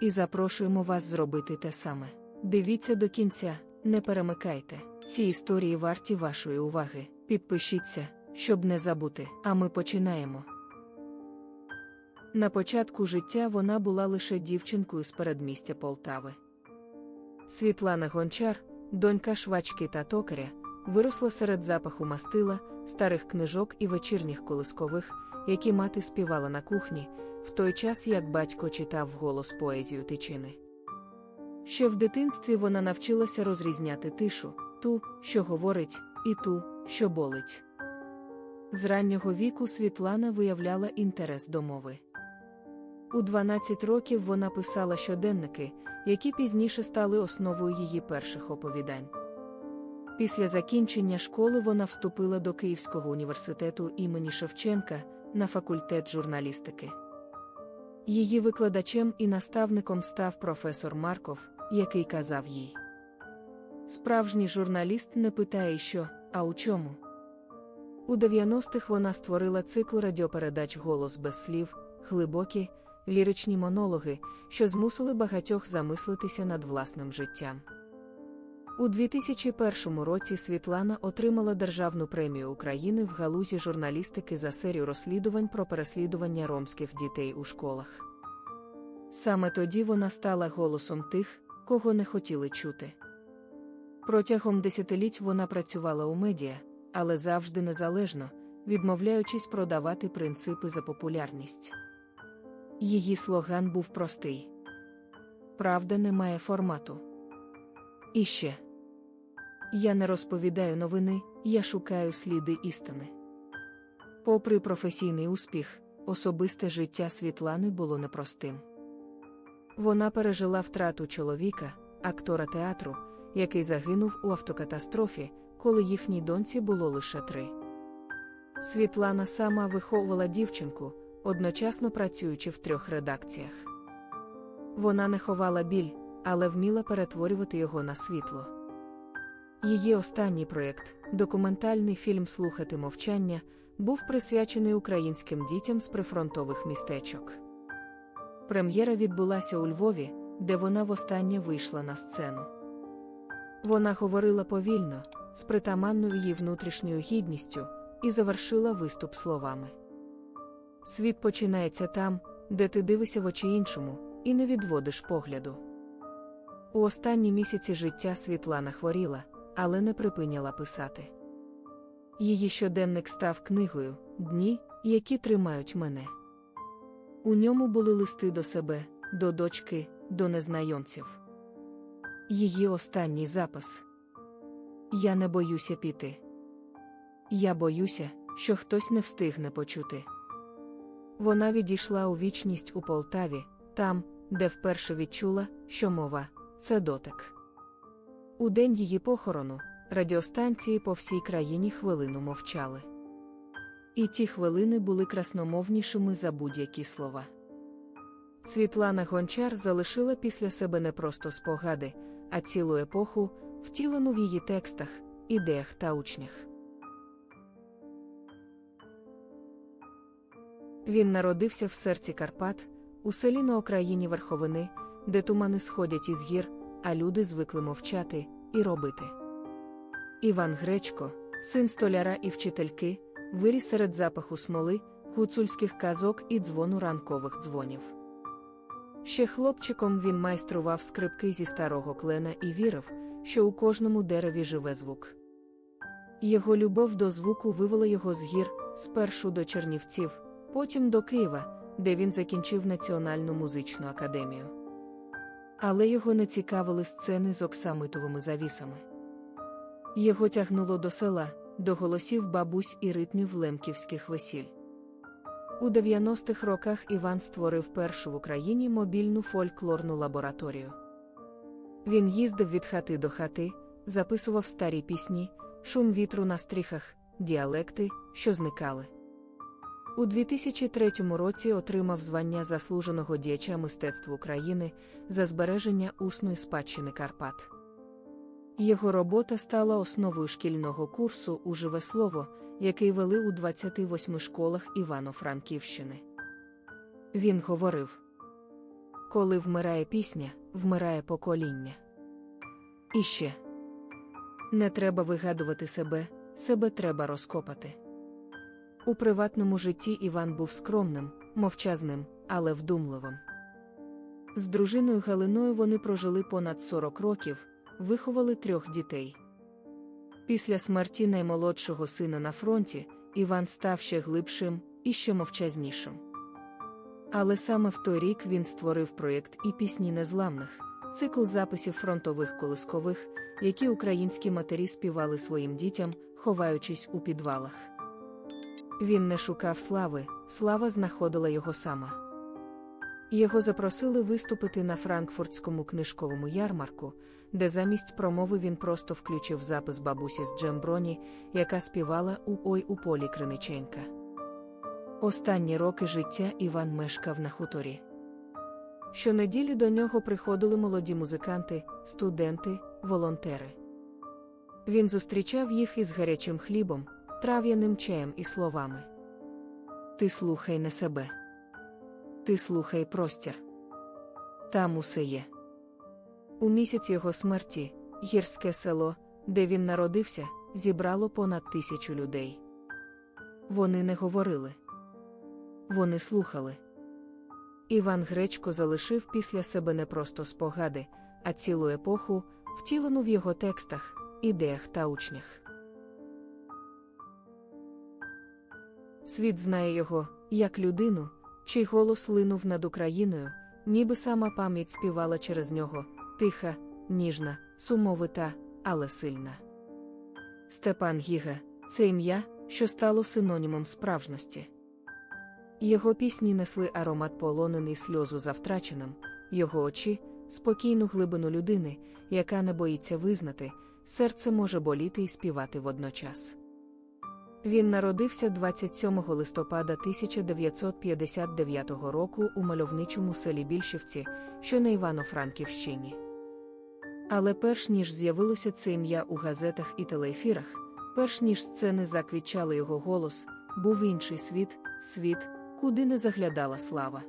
і запрошуємо вас зробити те саме. Дивіться до кінця, не перемикайте. Ці історії варті вашої уваги. Підпишіться, щоб не забути. А ми починаємо. На початку життя вона була лише дівчинкою з передмістя Полтави. Світлана Гончар, донька швачки та токаря, виросла серед запаху мастила, старих книжок і вечірніх колискових, які мати співала на кухні, в той час як батько читав вголос поезію тичини. Ще в дитинстві вона навчилася розрізняти тишу, ту, що говорить, і ту, що болить. З раннього віку Світлана виявляла інтерес до мови. У 12 років вона писала щоденники, які пізніше стали основою її перших оповідань. Після закінчення школи вона вступила до Київського університету імені Шевченка на факультет журналістики. Її викладачем і наставником став професор Марков, який казав їй: Справжній журналіст не питає, що, а у чому. У 90-х вона створила цикл радіопередач Голос без слів, глибокі, ліричні монологи, що змусили багатьох замислитися над власним життям. У 2001 році Світлана отримала Державну премію України в галузі журналістики за серію розслідувань про переслідування ромських дітей у школах. Саме тоді вона стала голосом тих, кого не хотіли чути. Протягом десятиліть вона працювала у медіа, але завжди незалежно, відмовляючись продавати принципи за популярність. Її слоган був простий: Правда не має формату. І ще я не розповідаю новини, я шукаю сліди істини. Попри професійний успіх, особисте життя Світлани було непростим. Вона пережила втрату чоловіка, актора театру, який загинув у автокатастрофі, коли їхній доньці було лише три. Світлана сама виховувала дівчинку, одночасно працюючи в трьох редакціях. Вона не ховала біль, але вміла перетворювати його на світло. Її останній проєкт, документальний фільм Слухати мовчання, був присвячений українським дітям з прифронтових містечок. Прем'єра відбулася у Львові, де вона востаннє вийшла на сцену. Вона говорила повільно, з притаманною її внутрішньою гідністю, і завершила виступ словами. Світ починається там, де ти дивишся в очі іншому, і не відводиш погляду. У останні місяці життя Світлана хворіла, але не припиняла писати. Її щоденник став книгою Дні, які тримають мене. У ньому були листи до себе, до дочки, до незнайомців. Її останній запис. Я не боюся піти. Я боюся, що хтось не встигне почути. Вона відійшла у вічність у Полтаві, там, де вперше відчула, що мова це дотик. У день її похорону радіостанції по всій країні хвилину мовчали. І ті хвилини були красномовнішими за будь-які слова. Світлана Гончар залишила після себе не просто спогади, а цілу епоху, втілену в її текстах, ідеях та учнях. Він народився в серці Карпат, у селі на окраїні верховини, де тумани сходять із гір, а люди звикли мовчати і робити. Іван Гречко, син столяра і вчительки, виріс серед запаху смоли, гуцульських казок і дзвону ранкових дзвонів. Ще хлопчиком він майстрував скрипки зі старого клена і вірив, що у кожному дереві живе звук. Його любов до звуку вивела його з гір, спершу до Чернівців, потім до Києва, де він закінчив Національну музичну академію. Але його не цікавили сцени з оксамитовими завісами. Його тягнуло до села, до голосів бабусь і ритмів лемківських весіль. У 90-х роках Іван створив першу в Україні мобільну фольклорну лабораторію. Він їздив від хати до хати, записував старі пісні, шум вітру на стріхах, діалекти, що зникали. У 2003 році отримав звання заслуженого діяча мистецтв України за збереження усної спадщини Карпат. Його робота стала основою шкільного курсу у живе слово, який вели у 28 школах Івано-Франківщини. Він говорив: Коли вмирає пісня, вмирає покоління. І ще не треба вигадувати себе, себе треба розкопати. У приватному житті Іван був скромним, мовчазним, але вдумливим. З дружиною Галиною вони прожили понад 40 років, виховали трьох дітей. Після смерті наймолодшого сина на фронті Іван став ще глибшим і ще мовчазнішим. Але саме в той рік він створив проєкт і пісні незламних, цикл записів фронтових колискових, які українські матері співали своїм дітям, ховаючись у підвалах. Він не шукав слави, слава знаходила його сама. Його запросили виступити на франкфуртському книжковому ярмарку, де замість промови він просто включив запис бабусі з Джемброні, яка співала у Ой у полі Криниченка. Останні роки життя Іван мешкав на хуторі. Щонеділі до нього приходили молоді музиканти, студенти, волонтери. Він зустрічав їх із гарячим хлібом, трав'яним чаєм і словами. Ти слухай не себе. Ти слухай простір. Там усе є. У місяць його смерті гірське село, де він народився, зібрало понад тисячу людей. Вони не говорили. Вони слухали. Іван Гречко залишив після себе не просто спогади, а цілу епоху, втілену в його текстах, ідеях та учнях. Світ знає його, як людину, чий голос линув над Україною, ніби сама пам'ять співала через нього, тиха, ніжна, сумовита, але сильна. Степан Гіга це ім'я, що стало синонімом справжності. Його пісні несли аромат полонений сльозу за втраченим, його очі спокійну глибину людини, яка не боїться визнати, серце може боліти і співати водночас. Він народився 27 листопада 1959 року у мальовничому селі Більшівці, що на Івано-Франківщині. Але перш ніж з'явилося це ім'я у газетах і телеефірах, перш ніж сцени заквічали його голос, був інший світ, світ, куди не заглядала слава.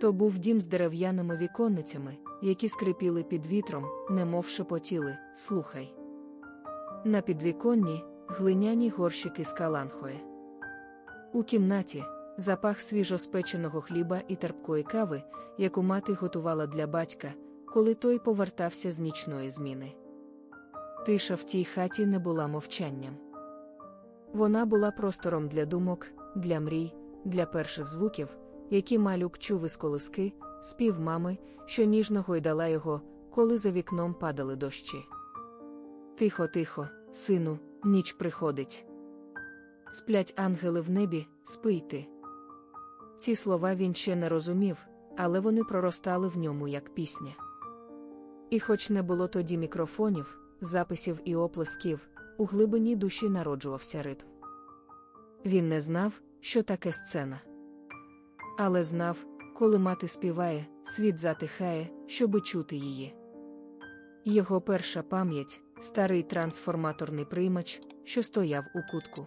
То був дім з дерев'яними віконницями, які скрипіли під вітром, немов шепотіли, слухай. На підвіконні глиняні горщики з каланхою. У кімнаті запах свіжоспеченого хліба і терпкої кави, яку мати готувала для батька, коли той повертався з нічної зміни. Тиша в тій хаті не була мовчанням. Вона була простором для думок, для мрій, для перших звуків, які малюк чув із колиски, спів мами, що ніжно гойдала його, коли за вікном падали дощі. Тихо, тихо, сину, ніч приходить. Сплять ангели в небі, спи й ти. Ці слова він ще не розумів, але вони проростали в ньому як пісня. І хоч не було тоді мікрофонів, записів і оплесків, у глибині душі народжувався ритм. Він не знав, що таке сцена. Але знав, коли мати співає, світ затихає, щоби чути її. Його перша пам'ять старий трансформаторний приймач, що стояв у кутку.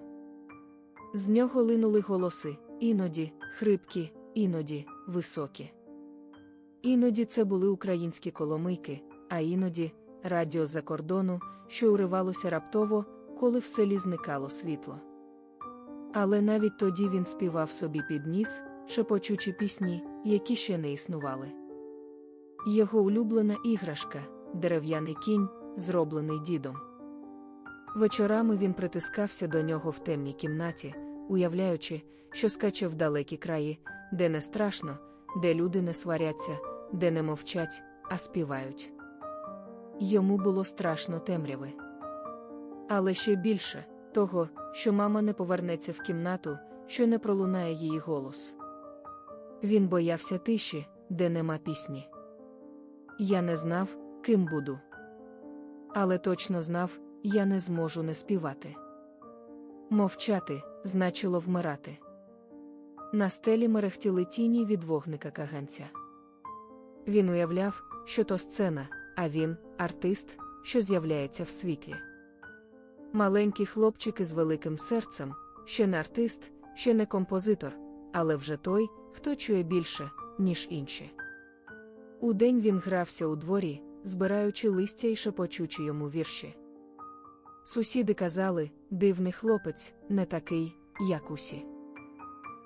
З нього линули голоси, іноді хрипкі, іноді високі. Іноді це були українські коломийки, а іноді радіо за кордону, що уривалося раптово, коли в селі зникало світло. Але навіть тоді він співав собі під ніс, шепочучі пісні, які ще не існували. Його улюблена іграшка, дерев'яний кінь, зроблений дідом. Вечорами він притискався до нього в темній кімнаті, уявляючи, що скаче в далекі краї, де не страшно, де люди не сваряться, де не мовчать, а співають. Йому було страшно темряви. Але ще більше того, що мама не повернеться в кімнату, що не пролунає її голос. Він боявся тиші, де нема пісні. Я не знав, ким буду. Але точно знав, я не зможу не співати. Мовчати значило вмирати. На стелі мерехтіли тіні від вогника каганця. Він уявляв, що то сцена, а він артист, що з'являється в світі. Маленький хлопчик із великим серцем, ще не артист, ще не композитор, але вже той, хто чує більше, ніж інші. Удень він грався у дворі, збираючи листя і шепочучи йому вірші. Сусіди казали, дивний хлопець, не такий, як усі.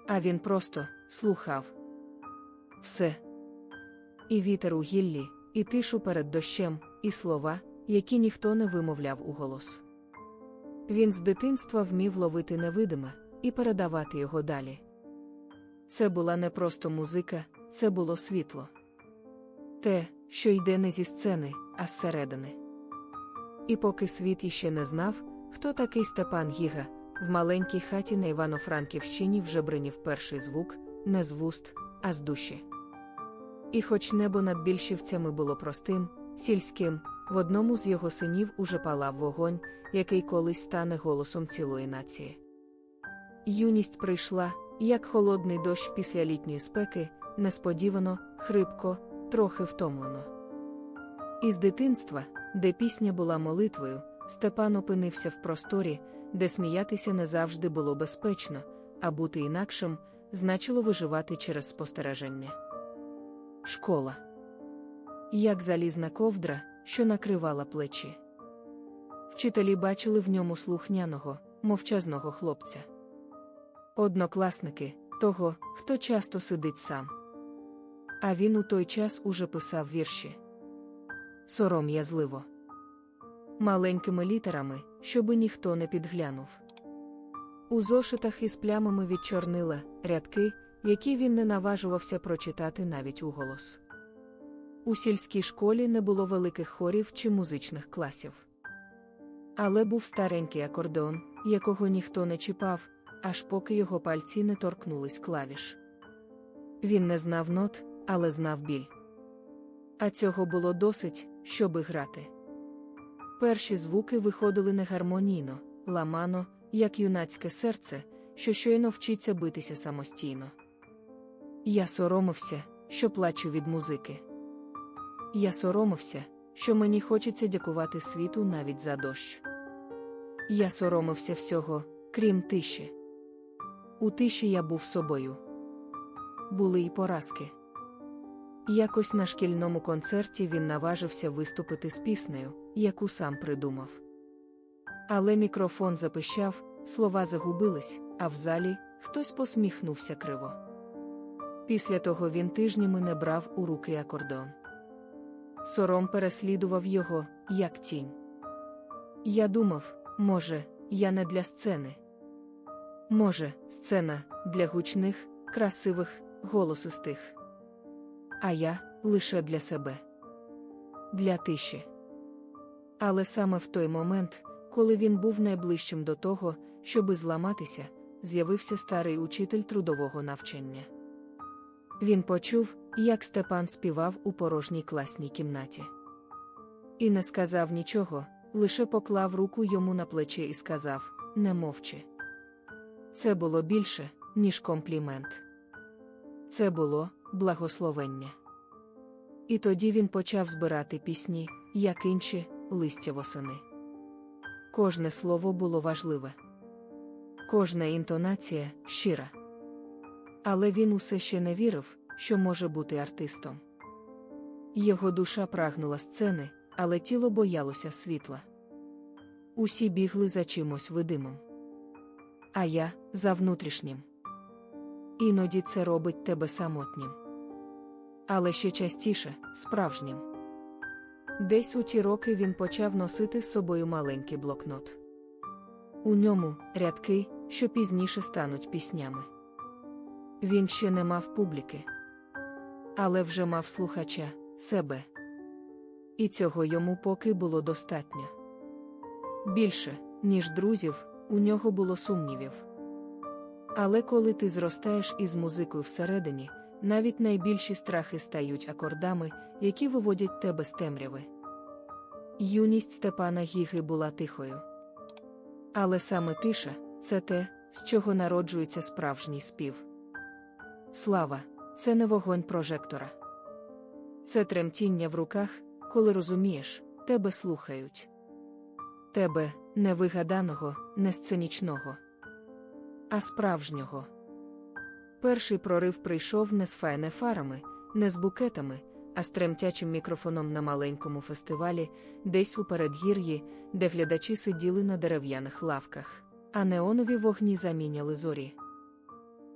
А він просто слухав все. І вітер у гіллі, і тишу перед дощем, і слова, які ніхто не вимовляв у голос. Він з дитинства вмів ловити невидиме і передавати його далі. Це була не просто музика, це було світло. Те, що йде не зі сцени, а зсередини. І поки світ іще не знав, хто такий Степан Гіга, в маленькій хаті на Івано-Франківщині вже бринів перший звук, не з вуст, а з душі. І хоч небо над більшівцями було простим, сільським, в одному з його синів уже палав вогонь, який колись стане голосом цілої нації. Юність прийшла, як холодний дощ після літньої спеки, несподівано, хрипко, трохи втомлено. Із дитинства, де пісня була молитвою, Степан опинився в просторі, де сміятися не завжди було безпечно, а бути інакшим значило виживати через спостереження. Школа. Як залізна ковдра, що накривала плечі. Вчителі бачили в ньому слухняного, мовчазного хлопця. Однокласники того, хто часто сидить сам. А він у той час уже писав вірші. Сором'язливо. Маленькими літерами, щоби ніхто не підглянув. У зошитах із плямами від чорнила рядки, які він не наважувався прочитати навіть уголос. У сільській школі не було великих хорів чи музичних класів. Але був старенький акордеон, якого ніхто не чіпав, аж поки його пальці не торкнулись клавіш. Він не знав нот, але знав біль. А цього було досить, щоби грати. Перші звуки виходили негармонійно, ламано, як юнацьке серце, що щойно вчиться битися самостійно. Я соромився, що плачу від музики. Я соромився, що мені хочеться дякувати світу навіть за дощ. Я соромився всього, крім тиші. У тиші я був собою. Були й поразки. Якось на шкільному концерті він наважився виступити з піснею, яку сам придумав. Але мікрофон запищав, слова загубились, а в залі хтось посміхнувся криво. Після того він тижнями не брав у руки акордеон. Сором переслідував його, як тінь. Я думав, може, я не для сцени. Може, сцена для гучних, красивих, голосистих. А я лише для себе, для тиші. Але саме в той момент, коли він був найближчим до того, щоби зламатися, з'явився старий учитель трудового навчання. Він почув, як Степан співав у порожній класній кімнаті. І не сказав нічого, лише поклав руку йому на плече і сказав: Не мовчи. Це було більше, ніж комплімент. Це було благословення. І тоді він почав збирати пісні, як інші, листя восени. Кожне слово було важливе, кожна інтонація щира. Але він усе ще не вірив, що може бути артистом. Його душа прагнула сцени, але тіло боялося світла. Усі бігли за чимось видимим. А я за внутрішнім. Іноді це робить тебе самотнім. Але ще частіше справжнім. Десь у ті роки він почав носити з собою маленький блокнот. У ньому рядки, що пізніше стануть піснями. Він ще не мав публіки, але вже мав слухача себе. І цього йому поки було достатньо. Більше, ніж друзів, у нього було сумнівів. Але коли ти зростаєш із музикою всередині, навіть найбільші страхи стають акордами, які виводять тебе з темряви. Юність Степана Гіги була тихою. Але саме тиша це те, з чого народжується справжній спів. Слава це не вогонь прожектора. Це тремтіння в руках, коли розумієш, тебе слухають. Тебе не вигаданого, не сценічного, а справжнього. Перший прорив прийшов не з фаєнефарами, не з букетами, а з тремтячим мікрофоном на маленькому фестивалі, десь у передгір'ї, де глядачі сиділи на дерев'яних лавках, а неонові вогні заміняли зорі.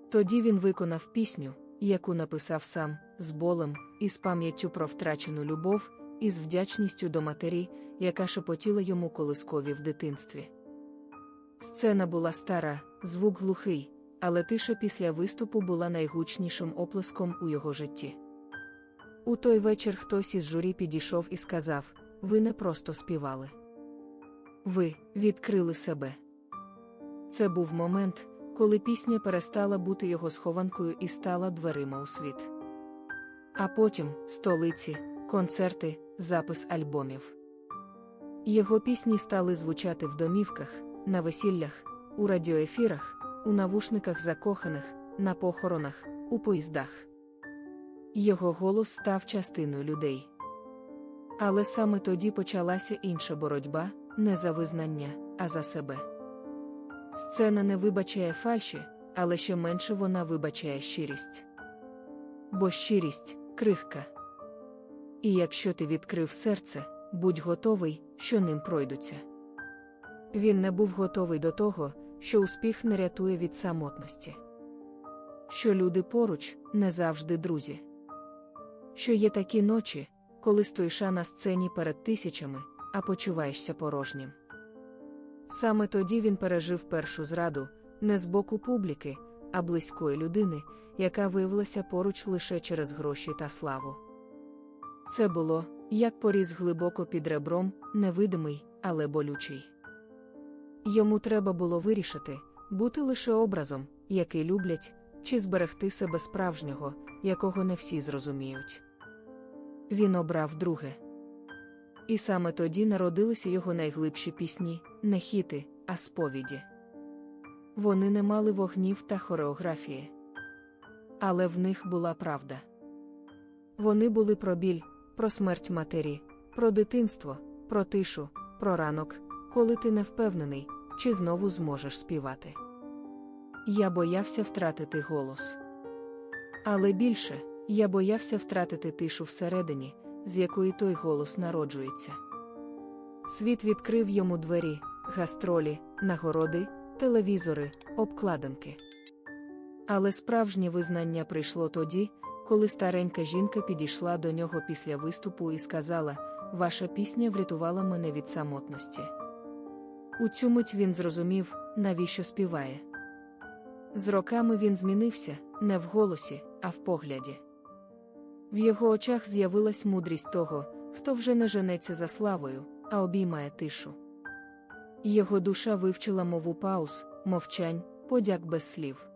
Тоді він виконав пісню, яку написав сам, з болем, і з пам'яттю про втрачену любов, і з вдячністю до матері, яка шепотіла йому колискові в дитинстві. Сцена була стара, звук глухий, але тиша після виступу була найгучнішим оплеском у його житті. У той вечір хтось із журі підійшов і сказав: Ви не просто співали. Ви відкрили себе. Це був момент, коли пісня перестала бути його схованкою і стала дверима у світ. А потім столиці, концерти, запис альбомів. Його пісні стали звучати в домівках, на весіллях, у радіоефірах, у навушниках закоханих, на похоронах, у поїздах. Його голос став частиною людей. Але саме тоді почалася інша боротьба не за визнання, а за себе. Сцена не вибачає фальші, але ще менше вона вибачає щирість. Бо щирість крихка. І якщо ти відкрив серце, будь готовий, що ним пройдуться. Він не був готовий до того, що успіх не рятує від самотності. Що люди поруч не завжди друзі. Що є такі ночі, коли стоїш на сцені перед тисячами, а почуваєшся порожнім. Саме тоді він пережив першу зраду, не з боку публіки, а близької людини, яка виявилася поруч лише через гроші та славу. Це було, як поріз глибоко під ребром, невидимий, але болючий. Йому треба було вирішити, бути лише образом, який люблять, чи зберегти себе справжнього, якого не всі зрозуміють. Він обрав друге. І саме тоді народилися його найглибші пісні, не хіти, а сповіді. Вони не мали вогнів та хореографії. Але в них була правда. Вони були про біль, про смерть матері, про дитинство, про тишу, про ранок, коли ти не впевнений, чи знову зможеш співати. Я боявся втратити голос. Але більше я боявся втратити тишу всередині, з якої той голос народжується. Світ відкрив йому двері, гастролі, нагороди, телевізори, обкладинки. Але справжнє визнання прийшло тоді, коли старенька жінка підійшла до нього після виступу і сказала: Ваша пісня врятувала мене від самотності. У цю мить він зрозумів, навіщо співає. З роками він змінився не в голосі, а в погляді. В його очах з'явилась мудрість того, хто вже не женеться за славою, а обіймає тишу. Його душа вивчила мову пауз, мовчань, подяк без слів.